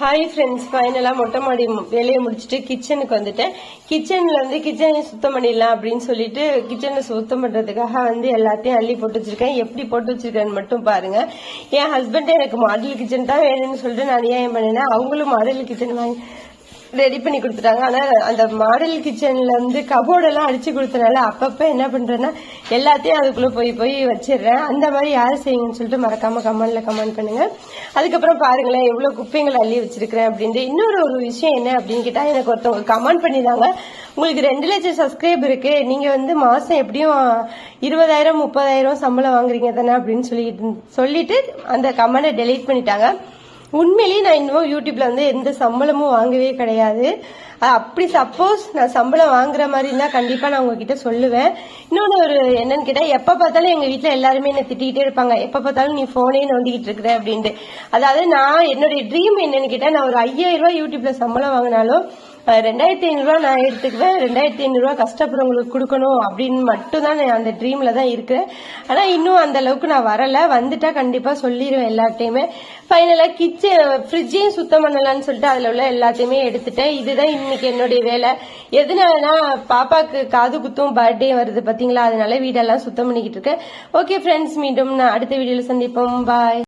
Hi friends ஃபைனலாக மொட்டை மாடி மு- வேலையை முடிச்சுட்டு கிச்சனுக்கு வந்துட்டேன். கிச்சனில் வந்து கிச்சனை சுத்தம் பண்ணிடலாம் அப்படின்னு சொல்லிட்டு கிச்சனை சுத்தம் பண்ணுறதுக்காக வந்து எல்லாத்தையும் அள்ளி போட்டு வச்சிருக்கேன். எப்படி போட்டு வச்சிருக்கேன்னு மட்டும் பாருங்கள் என் ஹஸ்பண்ட் எனக்கு மாடல் கிச்சன் தான் வேணும்னு சொல்லிட்டு நான் ஏன் பண்ணினேன். அவங்களும் மாடல் கிச்சன் வாங்கி ரெடி பண்ணி கொடுத்துட்டாங்க. ஆனால் அந்த மாடல் கிச்சன்ல வந்து கபோர்டெல்லாம் அடிச்சு கொடுத்தனால அப்பப்போ என்ன பண்றேன்னா எல்லாத்தையும் அதுக்குள்ள போய் போய் வச்சிடுறேன். அந்த மாதிரி யார் செய்யுங்கன்னு சொல்லிட்டு மறக்காம கமெண்ட்ல கமெண்ட் பண்ணுங்க. அதுக்கப்புறம் பாருங்களேன் எவ்வளோ குப்பைங்களை அள்ளி வச்சிருக்கிறேன் அப்படின்ட்டு. இன்னொரு ஒரு விஷயம் என்ன அப்படின்னு கேட்டால் எனக்கு ஒருத்தவங்க கமெண்ட் பண்ணிருந்தாங்க உங்களுக்கு ரெண்டு லட்சம் சப்ஸ்கிரைப் இருக்கு. நீங்க வந்து மாசம் எப்படியும் இருபதாயிரம் முப்பதாயிரம் சம்பளம் வாங்குறீங்க தானே அப்படின்னு சொல்லிட்டு சொல்லிட்டு அந்த கமெண்டை டெலீட் பண்ணிட்டாங்க. உண்மையிலேயே நான் இன்னும் யூடியூப்ல வந்து எந்த சம்பளமும் வாங்கவே கிடையாது. அப்படி சப்போஸ் நான் சம்பளம் வாங்குற மாதிரி இருந்தால் கண்டிப்பா நான் உங்ககிட்ட சொல்லுவேன். இன்னொன்று ஒரு என்னன்னு கேட்டா எப்ப பார்த்தாலும் எங்க வீட்டில் எல்லாருமே என்ன திட்டிக்கிட்டே இருப்பாங்க. எப்ப பார்த்தாலும் நீ போனே நோண்டிக்கிட்டு இருக்கிற அப்படின்ட்டு. அதாவது நான் என்னுடைய ட்ரீம் என்னன்னு கேட்டா நான் ஒரு ஐயாயிரம் ரூபாய் யூடியூப்ல சம்பளம் வாங்கினாலும் ரெண்டாயிரத்தி ஐநூறுரூவா நான் எடுத்துக்குவேன். ரெண்டாயிரத்தி ஐநூறுரூவா கஷ்டப்படுறவங்களுக்கு கொடுக்கணும் அப்படின்னு மட்டும் தான் நான் அந்த ட்ரீமில் தான் இருக்கிறேன். ஆனால் இன்னும் அந்த அளவுக்கு நான் வரலை. வந்துட்டா கண்டிப்பாக சொல்லிடுவேன் எல்லாத்தையுமே ஃபைனலாக கிச்சன் ஃப்ரிட்ஜையும் சுத்தம் பண்ணலாம்னு சொல்லிட்டு அதில் உள்ள எல்லாத்தையுமே எடுத்துட்டேன். இதுதான் இன்னைக்கு என்னுடைய வேலை. எதனாலனா பாப்பாக்கு காது குத்தும் பர்த்டே வருது பார்த்தீங்களா அதனால வீடெல்லாம் சுத்தம் பண்ணிக்கிட்டு இருக்கேன். ஓகே ஃப்ரெண்ட்ஸ் மீண்டும் நான் அடுத்த வீடியோவில் சந்திப்போம். பாய்